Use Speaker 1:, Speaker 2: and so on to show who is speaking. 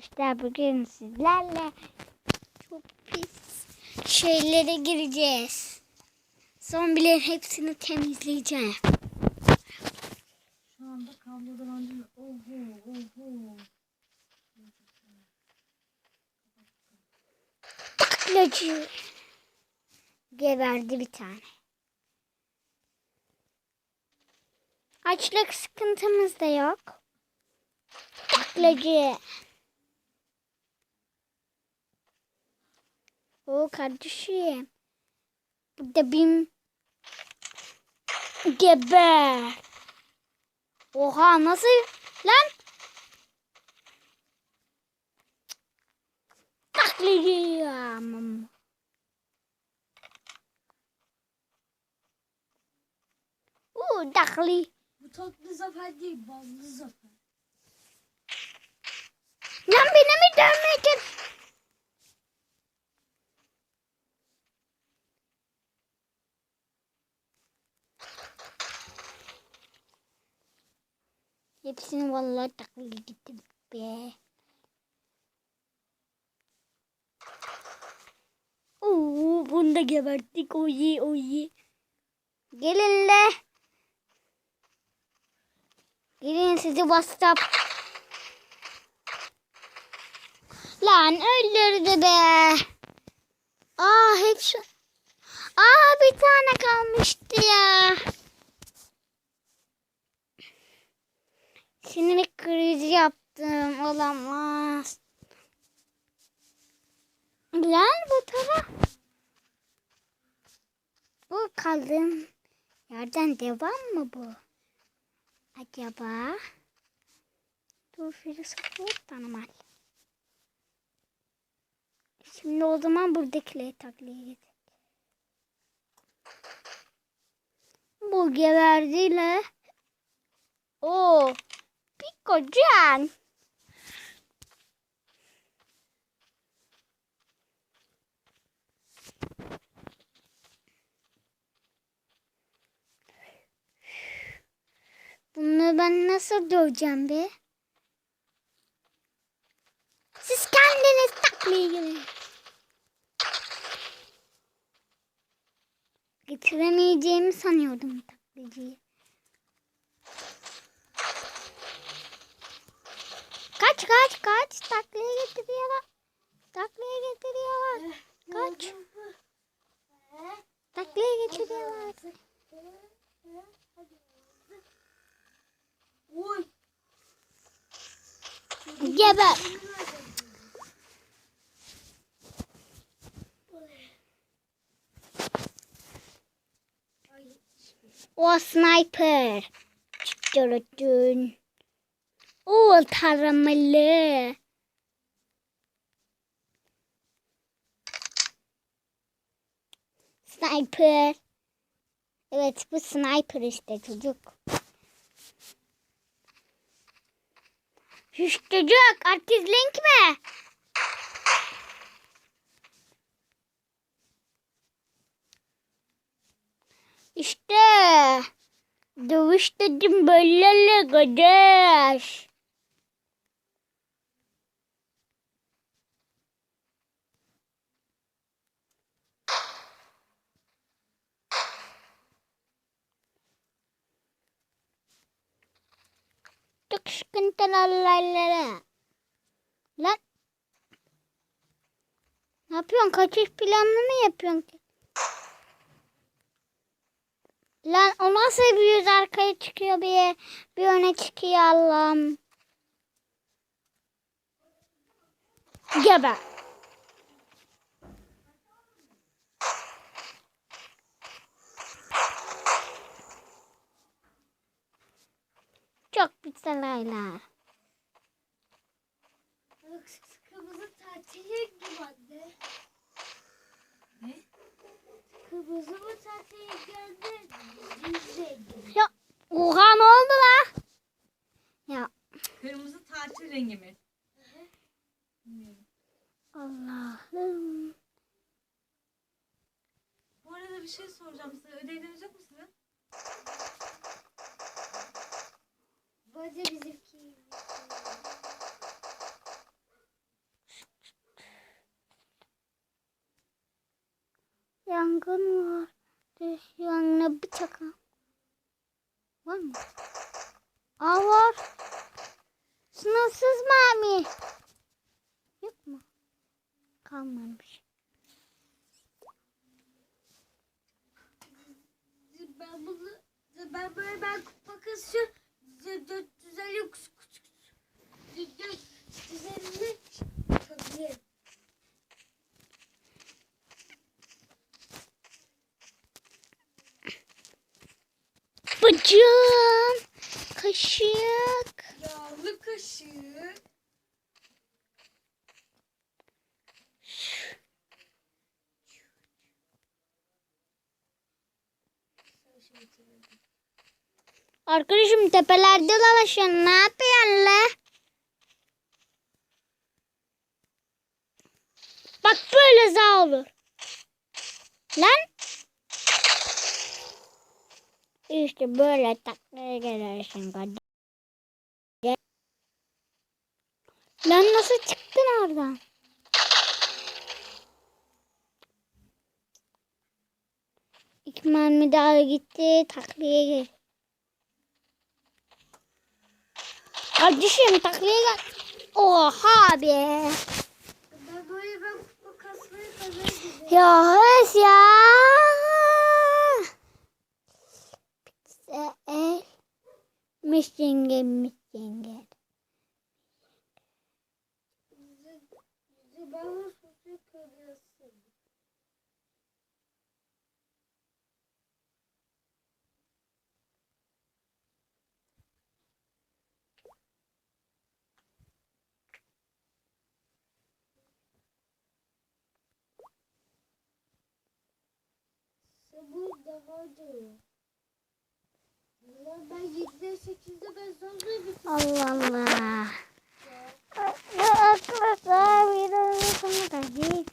Speaker 1: arkadaşlar bugün sizlerle çok pis şeylere gireceğiz. Zombilerin hepsini temizleyeceğim.
Speaker 2: Şu anda kablodan anlıyor. Oho oho.
Speaker 1: Taklacı. Geberdi bir tane. Açlık sıkıntımız da yok. Taklacı. O kardeşim. Burada bir geber. Oha nasıl lan? Aman. Oo takli.
Speaker 2: Bu tatlı zafer değil, ballı zafer.
Speaker 1: Lan beni mi dövmeyeceksin? Hepsini vallahi taklit ettim be. Oo, bunu da geberttik. Oyi oyi. Gelin le. Gelin sizi WhatsApp Lan öldürdü be. Aa hepsi. Aa bir tane kalmıştı ya. Sinir krizi yaptım. Olamaz. Lan bu taraf. Bu kaldığım yerden devam mı bu? Acaba? Dur filosofu tanımal. Şimdi o zaman buradakileri taklit et. Bu geberdiyle. O Pikocan. Bunu ben nasıl döveceğim be? Siz kendiniz takmayın. Getiremeyeceğimi sanıyordum taklacıyı. Kaç kaç kaç taklaya getiriyorlar. Taklaya getiriyorlar. Kaç. Taklaya getiriyorlar.
Speaker 2: Oy.
Speaker 1: Geber. O sniper. Çıktırıttın. O taramalı. Sniper. Evet bu sniper işte çocuk. Şuş çocuk artistlik mi? İşte dövüş dedim böyle kardeş. Çok sıkıntılı olaylara. Lan. Ne yapıyorsun? Kaçış planını mı yapıyorsun ki? Lan o nasıl bir yüz arkaya çıkıyor bir, bir öne çıkıyor Allah'ım. Geber. Olaylar.
Speaker 2: Kırmızı tatili gibi anne. Ne? Kırmızı mı tatili geldi?
Speaker 1: Ya oha ne oldu la? Ya
Speaker 2: Kırmızı tatil rengi mi? Bilmiyorum.
Speaker 1: Allah'ım.
Speaker 2: Bu arada bir şey soracağım size. Ödevleriniz yok mu sizin?
Speaker 1: Yangın var. Yangına bıçak. Var mı? Aa var. Sınırsız mermi. Yok mu? Kalmamış. Bacım. Kaşık.
Speaker 2: Yağlı kaşığı.
Speaker 1: Arkadaşım tepelerde dolaşıyorsun. Ne yapıyorsun la? Bak böyle za olur. Lan. İşte böyle taklaya gelirsin kardeşim. Lan nasıl çıktın oradan? İki mermi daha gitti. Taklaya gel. Kardeşim taklaya gel. Oha be. Ya evet ya. Mişinge mişinge.
Speaker 2: Ben bu sosuyu kırıyorsun. Bu daha diyor. Ben 7'de 8'de ben bitirdim.
Speaker 1: Allah Allah. Ya arkadaşlar videonun sonuna geldik.